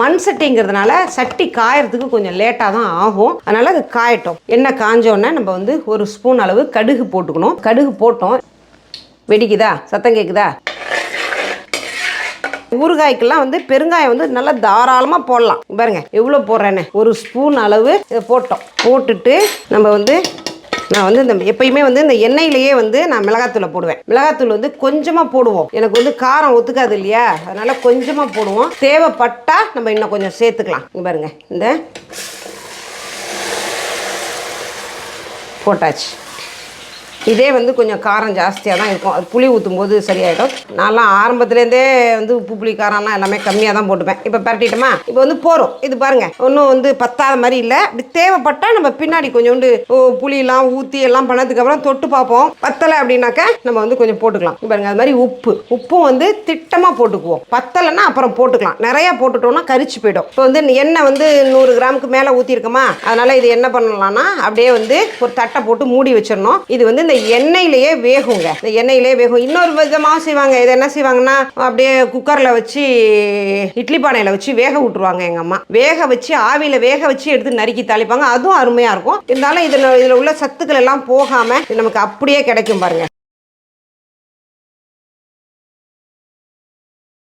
மண் சட்டிங்கிறதுனால சட்டி காயறதுக்கு கொஞ்சம் லேட்டாக தான் ஆகும். அதனால் அது காயட்டும். எண்ணெய் காஞ்சோடனே நம்ம வந்து ஒரு ஸ்பூன் அளவு கடுகு போட்டுக்கணும். கடுகு போட்டோம். வெடிக்குதா? சத்தம் கேட்குதா ஊறுகாய்க்கெல்லாம் வந்து பெருங்காயம் வந்து நல்லா தாராளமாக போடலாம். பாருங்க எவ்வளோ போடுறேன்னு. ஒரு ஸ்பூன் அளவு போட்டோம். போட்டுட்டு நம்ம வந்து நான் வந்து இந்த எப்பயுமே வந்து இந்த எண்ணெயிலேயே வந்து நான் மிளகாத்தூளை போடுவேன். மிளகாத்தூள் வந்து கொஞ்சமாக போடுவோம். எனக்கு வந்து காரம் ஒத்துக்காது இல்லையா? அதனால் கொஞ்சமாக போடுவோம். தேவைப்பட்டால் நம்ம இன்னும் கொஞ்சம் சேர்த்துக்கலாம். இங்கே பாருங்கள் இந்த போட்டாச்சு. இதே வந்து கொஞ்சம் காரம் ஜாஸ்தியாக தான் இருக்கும். அது புளி ஊற்றும் போது சரியாயிடும். நான்லாம் ஆரம்பத்துலேருந்தே வந்து உப்பு புளி காரம்லாம் எல்லாமே கம்மியாக தான் போட்டுப்பேன். இப்போ பரட்டிட்டோமா? இப்போ வந்து போகிறோம் இது பாருங்க. ஒன்றும் வந்து பத்தாத மாதிரி இல்லை. இப்படி தேவைப்பட்டால் நம்ம பின்னாடி கொஞ்சோண்டு ஓ, புளியெல்லாம் ஊற்றி எல்லாம் பண்ணதுக்கப்புறம் தொட்டு பார்ப்போம். பத்தலை அப்படின்னாக்க நம்ம வந்து கொஞ்சம் போட்டுக்கலாம். இப்போ பாருங்க அது மாதிரி உப்பு. உப்பும் வந்து திட்டமாக போட்டுக்குவோம். பத்தலைன்னா அப்புறம் போட்டுக்கலாம். நிறையா போட்டுட்டோம்னா கரிச்சு போயிடும். இப்போ வந்து எண்ணெய் வந்து நூறு கிராமுக்கு மேலே ஊற்றிருக்கோமா அதனால் இது என்ன பண்ணலாம்னா அப்படியே வந்து ஒரு தட்டை போட்டு மூடி வச்சிடணும். இது வந்து இந்த எண்ணெயிலேயே வேகுங்க. இந்த எண்ணெயிலேயே வேகும். இன்னொரு விதமாக செய்வாங்க. இதை என்ன செய்வாங்கன்னா அப்படியே குக்கரில் வச்சு இட்லி பானையில் வச்சு வேக விட்டுருவாங்க எங்கள் அம்மா. வேக வச்சு ஆவியில் வேக வச்சு எடுத்து நறுக்கி தாளிப்பாங்க. அதுவும் அருமையாக இருக்கும். இருந்தாலும் இதில் இதில் உள்ள சத்துக்கள் எல்லாம் போகாமல் நமக்கு அப்படியே கிடைக்கும் பாருங்கள்